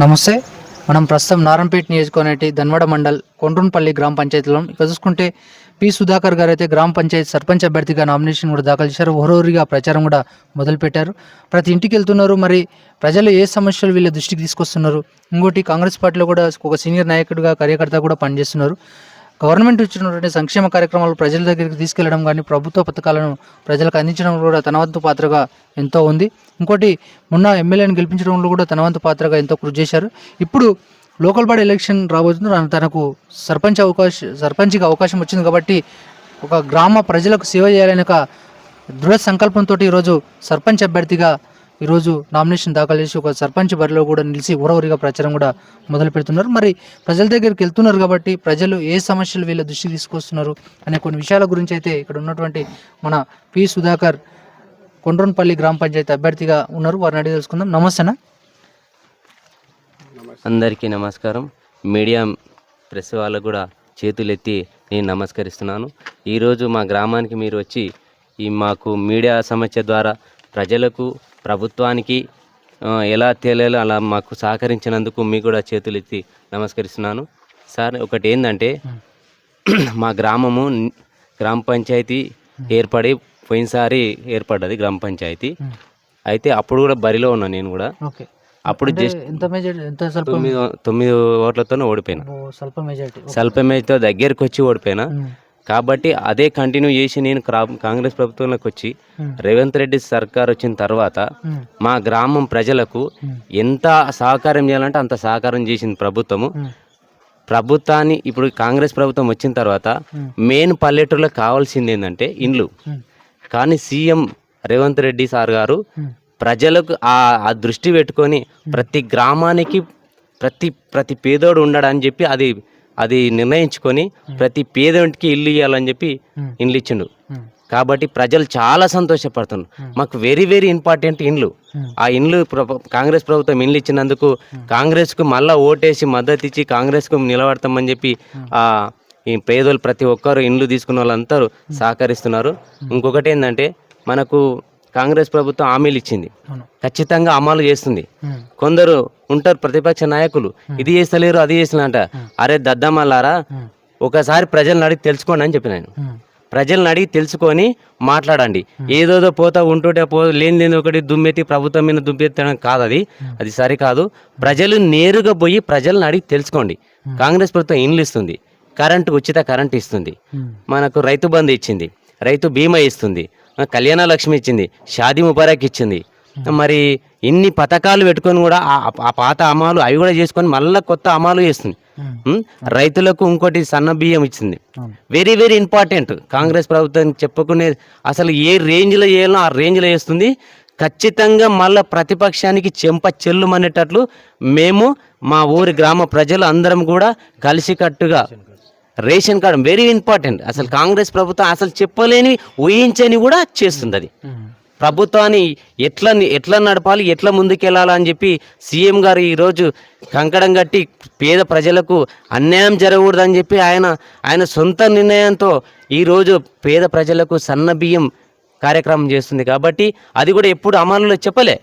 నమస్తే. మనం ప్రస్తుతం నారంపేట నియోజకవర్గం ధన్వడ మండల్ కొండ్రూన్పల్లి గ్రామ పంచాయతీలో ఇక్కడ చూసుకుంటే పి సుధాకర్ గారు అయితే గ్రామ పంచాయతీ సర్పంచ్ అభ్యర్థిగా నామినేషన్ కూడా దాఖలు చేశారు. ఓరోరిగా ప్రచారం కూడా మొదలుపెట్టారు. ప్రతి ఇంటికి వెళ్తున్నారు. మరి ప్రజలు ఏ సమస్యలు వీళ్ళ దృష్టికి తీసుకొస్తున్నారు? ఇంకోటి కాంగ్రెస్ పార్టీలో కూడా ఒక సీనియర్ నాయకుడిగా కార్యకర్త కూడా పనిచేస్తున్నారు. గవర్నమెంట్ ఇచ్చినటువంటి సంక్షేమ కార్యక్రమాలు ప్రజల దగ్గరికి తీసుకెళ్ళడం కానీ ప్రభుత్వ పథకాలను ప్రజలకు అందించడం కూడా తన వంతు పాత్రగా ఎంతో ఉంది. ఇంకోటి మొన్న ఎమ్మెల్యేని గెలిపించడంలో కూడా తన వంతు పాత్రగా ఎంతో కృషి చేశారు. ఇప్పుడు లోకల్ బాడీ ఎలక్షన్ రాబోతుంది. తనకు సర్పంచ్ అవకాశం సర్పంచ్కి అవకాశం వచ్చింది కాబట్టి ఒక గ్రామ ప్రజలకు సేవ చేయాలనే ఒక దృఢ సంకల్పంతో ఈరోజు సర్పంచ్ అభ్యర్థిగా ఈరోజు నామినేషన్ దాఖలు చేసి ఒక సర్పంచ్ బరిలో కూడా నిలిచి ఊరవరిగా ప్రచారం కూడా మొదలు పెడుతున్నారు. మరి ప్రజల దగ్గరికి వెళ్తున్నారు కాబట్టి ప్రజలు ఏ సమస్యలు వీళ్ళ దృష్టికి తీసుకొస్తున్నారు అనే కొన్ని విషయాల గురించి అయితే ఇక్కడ ఉన్నటువంటి మన పి సుధాకర్ కొండ్రోన్పల్లి గ్రామ పంచాయతీ అభ్యర్థిగా ఉన్నారు. వారిని అడిగి తెలుసుకుందాం. నమస్తేనా అందరికీ నమస్కారం. మీడియా ప్రెస్ వాళ్ళకు కూడా చేతులెత్తి నేను నమస్కరిస్తున్నాను. ఈరోజు మా గ్రామానికి మీరు వచ్చి ఈ మాకు మీడియా సమస్య ద్వారా ప్రజలకు ప్రభుత్వానికి ఎలా తెలియాలో అలా మాకు సహకరించినందుకు మీకు కూడా చేతులెత్తి నమస్కరిస్తున్నాను. సార్ ఒకటి ఏంటంటే మా గ్రామము గ్రామ పంచాయతీ ఏర్పడి పోయినసారి ఏర్పడ్డది గ్రామ పంచాయతీ. అయితే అప్పుడు కూడా బరిలో ఉన్నా నేను కూడా. ఓకే. అప్పుడు జస్ట్ తొమ్మిది తొమ్మిది ఓట్లతోనే ఓడిపోయినా. స్వల్ప మెజారిటీ. దగ్గరికి వచ్చి ఓడిపోయినా. కాబట్టి అదే కంటిన్యూ చేసి నేను కాంగ్రెస్ ప్రభుత్వంలోకి వచ్చి రేవంత్ రెడ్డి సర్కార్ వచ్చిన తర్వాత మా గ్రామం ప్రజలకు ఎంత సహకారం చేయాలంటే అంత సహకారం చేసింది ప్రభుత్వము. ప్రభుత్వాన్ని ఇప్పుడు కాంగ్రెస్ ప్రభుత్వం వచ్చిన తర్వాత మెయిన్ పల్లెటూరులో కావాల్సింది ఏంటంటే ఇండ్లు. కానీ సీఎం రేవంత్ రెడ్డి సార్ గారు ప్రజలకు ఆ ఆ దృష్టి పెట్టుకొని ప్రతి గ్రామానికి ప్రతి ప్రతి పేదోడు ఉండడని చెప్పి అది అది నిర్ణయించుకొని ప్రతి పేదోడికి ఇల్లు ఇవ్వాలని చెప్పి ఇండ్లు ఇచ్చిండు కాబట్టి ప్రజలు చాలా సంతోషపడుతున్నారు. మాకు వెరీ వెరీ ఇంపార్టెంట్ ఇండ్లు. ఆ ఇండ్లు కాంగ్రెస్ ప్రభుత్వం ఇండ్లు ఇచ్చినందుకు కాంగ్రెస్కు మళ్ళా ఓటేసి మద్దతు ఇచ్చి కాంగ్రెస్కు నిలబడతామని చెప్పి ఆ ఈ పేదోళ్ళు ప్రతి ఒక్కరు ఇండ్లు తీసుకున్న వాళ్ళందరూ సహకరిస్తున్నారు. ఇంకొకటి ఏంటంటే మనకు కాంగ్రెస్ ప్రభుత్వం హామీలు ఇచ్చింది. ఖచ్చితంగా అమలు చేస్తుంది. కొందరు ఉంటారు ప్రతిపక్ష నాయకులు. ఇది చేస్తలేరు అది చేస్తున్నా అరే దద్దమల్లారా ఒకసారి ప్రజలను అడిగి తెలుసుకోండి అని చెప్పిన నేను. ప్రజలను అడిగి తెలుసుకొని మాట్లాడండి. ఏదోదో పోతా ఉంటుంటే పో లేని లేని ఒకటి దుమ్మెత్తి ప్రభుత్వం మీద దుమ్మెత్తడం కాదు అది. అది సరికాదు. ప్రజలు నేరుగా పోయి ప్రజలను అడిగి తెలుసుకోండి. కాంగ్రెస్ ప్రభుత్వం ఇండ్లు ఇస్తుంది. కరెంటు ఉచిత కరెంట్ ఇస్తుంది. మనకు రైతు బంధు ఇచ్చింది. రైతు బీమా ఇస్తుంది. కళ్యాణ లక్ష్మి ఇచ్చింది షాదీ ముబారక్ ఇచ్చింది. మరి ఇన్ని పథకాలు పెట్టుకొని కూడా ఆ పాత అమలు అవి కూడా చేసుకొని మళ్ళీ కొత్త అమలు చేస్తుంది? రైతులకు ఇంకోటి సన్న బియ్యం ఇచ్చింది. వెరీ వెరీ ఇంపార్టెంట్ కాంగ్రెస్ ప్రభుత్వం చెప్పుకునే అసలు ఏ రేంజ్లో చేయాలో ఆ రేంజ్లో చేస్తుంది. ఖచ్చితంగా మళ్ళీ ప్రతిపక్షానికి చెంప చెల్లుమనేటట్లు మేము మా ఊరి గ్రామ ప్రజలు అందరం కూడా కలిసికట్టుగా రేషన్ కార్డు వెరీ ఇంపార్టెంట్. అసలు కాంగ్రెస్ ప్రభుత్వం అసలు చెప్పలేని ఊహించని కూడా చేస్తుంది అది. ప్రభుత్వాన్ని ఎట్లా ఎట్లా నడపాలి ఎట్లా ముందుకెళ్ళాలని చెప్పి సీఎం గారు ఈరోజు కంకణం కట్టి పేద ప్రజలకు అన్యాయం జరగకూడదని చెప్పి ఆయన ఆయన సొంత నిర్ణయంతో ఈరోజు పేద ప్రజలకు సన్న బియ్యం కార్యక్రమం చేస్తుంది కాబట్టి అది కూడా ఎప్పుడు అమలులో చెప్పలే.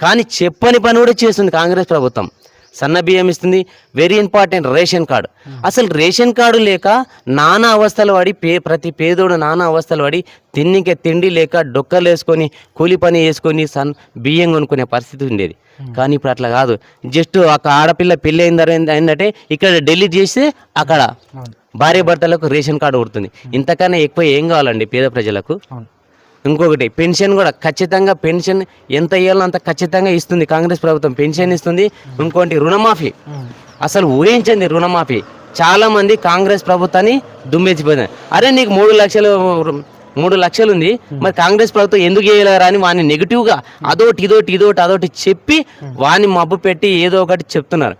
కానీ చెప్పని పని కూడా చేస్తుంది కాంగ్రెస్ ప్రభుత్వం. సన్న బియ్యం ఇస్తుంది. Very important ration card. అసలు రేషన్ కార్డు లేక నానా అవస్థలు పడి పే ప్రతి పేదోడు నానా అవస్థలు పడి తిన్నికే తిండి లేక డొక్కలు వేసుకొని కూలి పని వేసుకొని సన్ బియ్యం కొనుక్కునే పరిస్థితి ఉండేది. కానీ ఇప్పుడు అట్లా కాదు. జస్ట్ ఒక ఆడపిల్ల పెళ్ళి అయిన తర్వాత ఏంటంటే ఇక్కడ ఢిల్లీ చేస్తే అక్కడ భార్య భర్తలకు రేషన్ కార్డు ఉడుతుంది ఇంతకన్నా ఎక్కువ ఏం కావాలండి పేద ప్రజలకు? ఇంకొకటి పెన్షన్ కూడా ఖచ్చితంగా పెన్షన్ ఎంత ఇవ్వాలో అంత ఖచ్చితంగా ఇస్తుంది కాంగ్రెస్ ప్రభుత్వం. పెన్షన్ ఇస్తుంది ఇంకోటి రుణమాఫీ. అసలు ఊహించండి రుణమాఫీ. చాలా మంది కాంగ్రెస్ ప్రభుత్వాన్ని దుమ్మెచ్చిపోయింది అరే నీకు మూడు లక్షలు మూడు లక్షలు ఉంది మరి కాంగ్రెస్ ప్రభుత్వం ఎందుకు చేయలేరా అని వాడిని నెగిటివ్గా అదోటి ఇదోటి ఇదోటి అదోటి చెప్పి వాడిని మబ్బు పెట్టి ఏదో ఒకటి చెప్తున్నారు.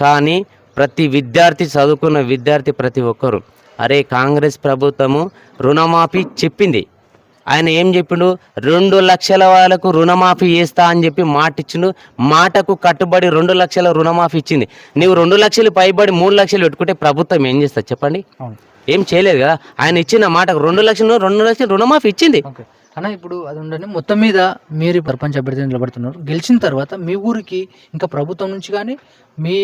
కానీ ప్రతి విద్యార్థి చదువుకున్న విద్యార్థి ప్రతి ఒక్కరు అరే కాంగ్రెస్ ప్రభుత్వము రుణమాఫీ చెప్పింది. ఆయన ఏం చెప్పిండు? రెండు లక్షల వాళ్ళకు రుణమాఫీ చేస్తా అని చెప్పి మాట ఇచ్చిండు మాటకు కట్టుబడి రెండు లక్షల రుణమాఫీ ఇచ్చింది. నీవు రెండు లక్షలు పైబడి మూడు లక్షలు పెట్టుకుంటే ప్రభుత్వం ఏం చేస్తుంది చెప్పండి? ఏం చేయలేదు కదా? ఆయన ఇచ్చిన మాటకు రెండు లక్షలు రెండు లక్షలు రుణమాఫీ ఇచ్చింది. అన్న ఇప్పుడు అది ఉండండి. మొత్తం మీద మీరు సర్పంచ్ అభ్యర్థిగా నిలబడుతున్నారు. గెలిచిన తర్వాత మీ ఊరికి ఇంకా ప్రభుత్వం నుంచి కానీ మీ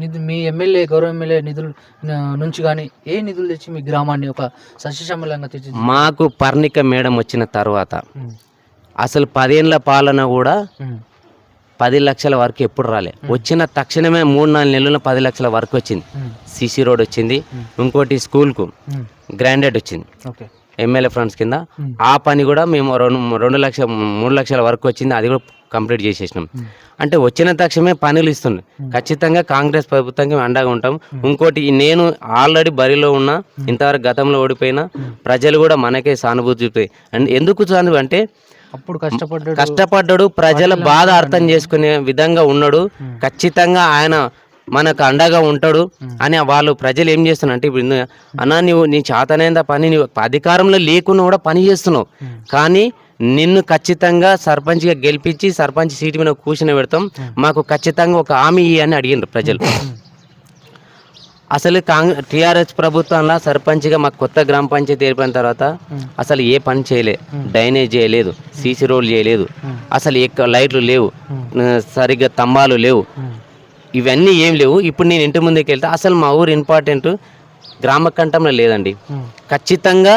నిధు మీ ఎమ్మెల్యే గౌరవ ఎమ్మెల్యే నిధుల నుంచి కానీ ఏ నిధులు తెచ్చి మీ గ్రామాన్ని ఒక సస్యశ్యామలంగా తెచ్చి మాకు పర్ణిక మేడం వచ్చిన తర్వాత అసలు పదేళ్ళ పాలన కూడా పది లక్షల వరకు ఎప్పుడు రాలే. వచ్చిన తక్షణమే మూడు నాలుగు నెలల పది లక్షల వరకు వచ్చింది. సిసి రోడ్ వచ్చింది. ఇంకోటి స్కూల్కు గ్రాండెడ్ వచ్చింది. ఓకే. ఎమ్మెల్యే ఫ్రెండ్స్ కింద ఆ పని కూడా మేము రెండు రెండు లక్షల మూడు లక్షల వరకు వచ్చింది. అది కూడా కంప్లీట్ చేసేసినాం. అంటే వచ్చిన తక్షణమే పనులు ఇస్తుంది ఖచ్చితంగా కాంగ్రెస్ ప్రభుత్వానికి అండగా ఉంటాం. ఇంకోటి నేను ఆల్రెడీ బరిలో ఉన్నా ఇంతవరకు గతంలో ఓడిపోయినా ప్రజలు కూడా మనకే సానుభూతి చూపుతాయి. అండ్ ఎందుకు సానుభూతి? అంటే అప్పుడు కష్టపడ్డాడు కష్టపడ్డాడు ప్రజల బాధ అర్థం చేసుకునే విధంగా ఉన్నాడు. ఖచ్చితంగా ఆయన మనకు అండగా ఉంటాడు అని వాళ్ళు ప్రజలు ఏం చేస్తున్నారు అంటే ఇప్పుడు అన్నా నువ్వు నీ చేతనైన పని? నువ్వు అధికారంలో లేకున్నా కూడా పని చేస్తున్నావు. కానీ నిన్ను ఖచ్చితంగా సర్పంచ్గా గెలిపించి సర్పంచ్ సీటు మీద కూర్చుని పెడతాం. మాకు ఖచ్చితంగా ఒక హామీ అని అడిగిండ్రు ప్రజలు. అసలు కాంగ్ టీఆర్ఎస్ ప్రభుత్వంలో సర్పంచ్గా మాకు కొత్త గ్రామ పంచాయతీ ఏర్పడిన తర్వాత అసలు ఏ పని చేయలే. డ్రైనేజ్ చేయలేదు. సీసీ రోడ్లు చేయలేదు. అసలు లైట్లు లేవు. సరిగ్గా స్తంభాలు లేవు. ఇవన్నీ ఏం లేవు. ఇప్పుడు నేను ఇంటి ముందుకు వెళ్తే అసలు మా ఊరు ఇంపార్టెంట్ గ్రామ కంఠంలో లేదండి. ఖచ్చితంగా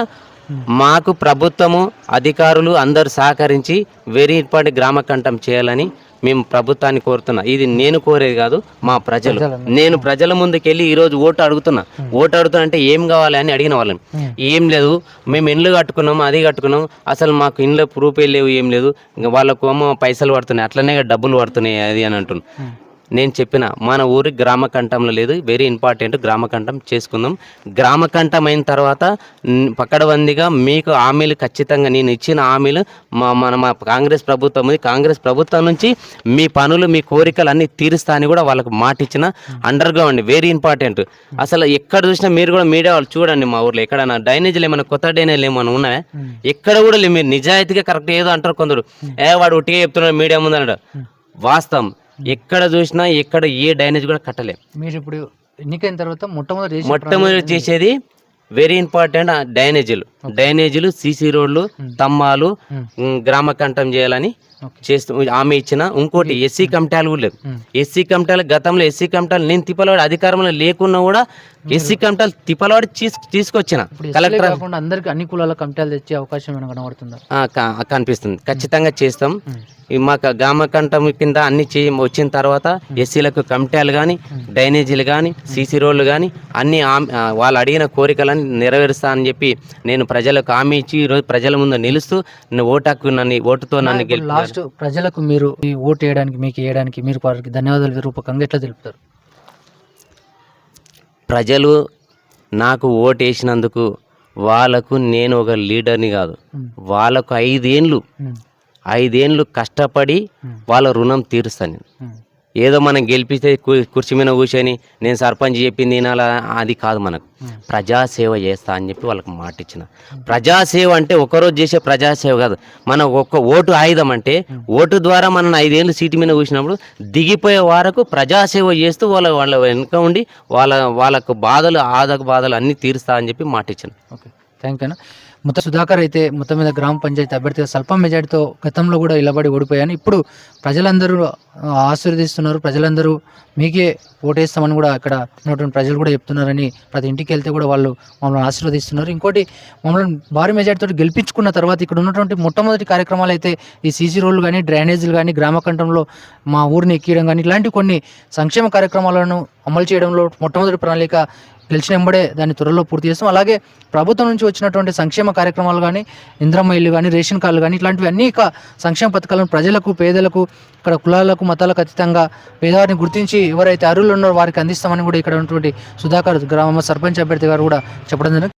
మాకు ప్రభుత్వము అధికారులు అందరూ సహకరించి వెరీ ఇంపార్టెంట్ గ్రామ కంఠం చేయాలని మేము ప్రభుత్వాన్ని కోరుతున్నా. ఇది నేను కోరేది కాదు మా ప్రజలు. నేను ప్రజల ముందుకు వెళ్ళి ఈరోజు ఓటు అడుగుతున్నా. ఓటు అడుగుతున్నా అంటే ఏం కావాలి అని అడిగిన వాళ్ళని. ఏం లేదు మేము ఇండ్లు కట్టుకున్నాం అది కట్టుకున్నాం. అసలు మాకు ఇండ్ల ప్రూఫే లేవు ఏం లేదు. ఇంకా వాళ్ళకు ఏమో పైసలు పడుతున్నాయి అట్లనే డబ్బులు పడుతున్నాయి అది అని అంటున్నాను నేను చెప్పిన మన ఊరి గ్రామ కంఠంలో లేదు వెరీ ఇంపార్టెంట్ గ్రామ కంఠం చేసుకుందాం. గ్రామ కంఠం అయిన తర్వాత న్, పకడ్బందీగా మీకు హామీలు ఖచ్చితంగా నేను ఇచ్చిన హామీలు మా మన మా కాంగ్రెస్ ప్రభుత్వం ఉంది. కాంగ్రెస్ ప్రభుత్వం నుంచి మీ పనులు మీ కోరికలు అన్నీ తీరుస్తా అని కూడా వాళ్ళకు మాట ఇచ్చిన అండర్ గ్రౌండ్ వెరీ ఇంపార్టెంట్ అసలు ఎక్కడ చూసినా మీరు కూడా మీడియా వాళ్ళు చూడండి మా ఊర్లో ఎక్కడైనా డ్రైనేజీలు ఏమైనా కొత్త డ్రైనేజీలు ఏమైనా ఉన్నాయా? ఎక్కడ కూడా మీరు నిజాయితీగా కరెక్ట్ ఏదో అంటారు కొందరు. ఏ వాడు ఉట్టిగా చెప్తున్నాడు మీడియా ముందు అన్నాడు వాస్తవం. ఎక్కడ చూసినా ఎక్కడ ఏ డ్రైనేజ్ కూడా కట్టలేం. మీరు ఇప్పుడు ఎన్నికైన తర్వాత మొట్టమొదటి మొట్టమొదటి చేసేది వెరీ ఇంపార్టెంట్ డ్రైనేజీలు. డ్రైనేజీలు సీసీ రోడ్లు తమ్మాలు ఉమ్, గ్రామ కంఠం చేయాలని. చేస్తూ హామీ ఇచ్చిన ఇంకోటి ఎస్సీ కమిటాలు కూడా లేదు ఎస్సీ కమిటాలు గతంలో ఎస్సీ కమిటాలు నేను తిప్పలవాడి అధికారంలో లేకున్నా కూడా ఎస్సీ కమిటాలు తిప్పలవాడి తీసు తీసుకొచ్చిన కలెక్టర్ అందరికి అన్ని కులాల కమిటాలు తెచ్చే అవకాశం కనబడుతుందా? కనిపిస్తుంది. ఖచ్చితంగా చేస్తాం. ఈ మాకు గ్రామ కంఠం కింద అన్ని చే వచ్చిన తర్వాత ఎస్సీలకు కమిటీలు కానీ డ్రైనేజీలు కానీ సీసీ రోడ్లు కానీ అన్ని ఆమ్- వాళ్ళు అడిగిన కోరికలన్నీ నెరవేరుస్తా అని చెప్పి నేను ప్రజలకు హామీ ఇచ్చి ఈరోజు ప్రజల ముందు నిలుస్తూ నేను ఓటు హక్కు నన్ను ఓటుతో నన్ను గెలిపి లాస్ట్ ప్రజలకు మీరు ఈ ఓటు వేయడానికి మీకు వేయడానికి మీరు వారికి ధన్యవాదాలు రూపకంగా ఎట్లా తెలుపుతారు? ప్రజలు నాకు ఓటు వేసినందుకు వాళ్ళకు నేను ఒక లీడర్ని కాదు. వాళ్ళకు ఐదేండ్లు. ఐదేండ్లు కష్టపడి వాళ్ళ రుణం తీరుస్తాను నేను. ఏదో మనం గెలిపిస్తే కుర్చీ మీద కూర్చొని నేను సర్పంచ్ చెప్పింది వినాలా అది కాదు మనకు. ప్రజాసేవ చేస్తా అని చెప్పి వాళ్ళకి మాట ఇచ్చిన. ప్రజాసేవ అంటే ఒకరోజు చేసే ప్రజాసేవ కాదు. మన ఒక్క ఓటు ఆయుధం అంటే ఓటు ద్వారా మనం ఐదేళ్ళు సీటు మీద కూర్చున్నప్పుడు దిగిపోయే వరకు ప్రజాసేవ చేస్తూ వాళ్ళ వాళ్ళ వెనుక ఉండి వాళ్ళ వాళ్ళకు బాధలు ఆదక బాధలు అన్నీ తీరుస్తా అని చెప్పి మాట ఇచ్చిన. ఓకే. థ్యాంక్ యూ మొత్తం సుధాకర్ అయితే మొత్తం మీద గ్రామ పంచాయతీ అభ్యర్థిగా స్వల్ప మెజార్టీతో గతంలో కూడా ఇలబడి ఓడిపోయాను ఇప్పుడు ప్రజలందరూ ఆశీర్వదిస్తున్నారు. ప్రజలందరూ మీకే ఓటేస్తామని కూడా అక్కడ ఉన్నటువంటి ప్రజలు కూడా చెప్తున్నారని ప్రతి ఇంటికి వెళ్తే కూడా వాళ్ళు మమ్మల్ని ఆశీర్వదిస్తున్నారు. ఇంకోటి మమ్మల్ని భారీ మెజార్టీతో గెలిపించుకున్న తర్వాత ఇక్కడ ఉన్నటువంటి మొట్టమొదటి కార్యక్రమాలు అయితే ఈ సీసీ రోడ్లు కానీ డ్రైనేజీలు కానీ గ్రామకంఠంలో మా ఊరిని ఎక్కియడం కానీ ఇలాంటి కొన్ని సంక్షేమ కార్యక్రమాలను అమలు చేయడంలో మొట్టమొదటి ప్రణాళిక గెలిచిన వెంబడే దాన్ని త్వరలో పూర్తి చేస్తాం. అలాగే ప్రభుత్వం నుంచి వచ్చినటువంటి సంక్షేమ కార్యక్రమాలు కానీ ఇంద్రమ్మ ఇల్లు కానీ రేషన్ కార్డులు కానీ ఇట్లాంటివి అనేక సంక్షేమ పథకాలను ప్రజలకు పేదలకు ఇక్కడ కులాలకు మతాలకు అతీతంగా పేదవారిని గుర్తించి ఎవరైతే అర్హులు ఉన్నారో వారికి అందిస్తామని కూడా ఇక్కడ ఉన్నటువంటి సుధాకర్ గ్రామ సర్పంచ్ అభ్యర్థి గారు కూడా చెప్పడం జరిగింది.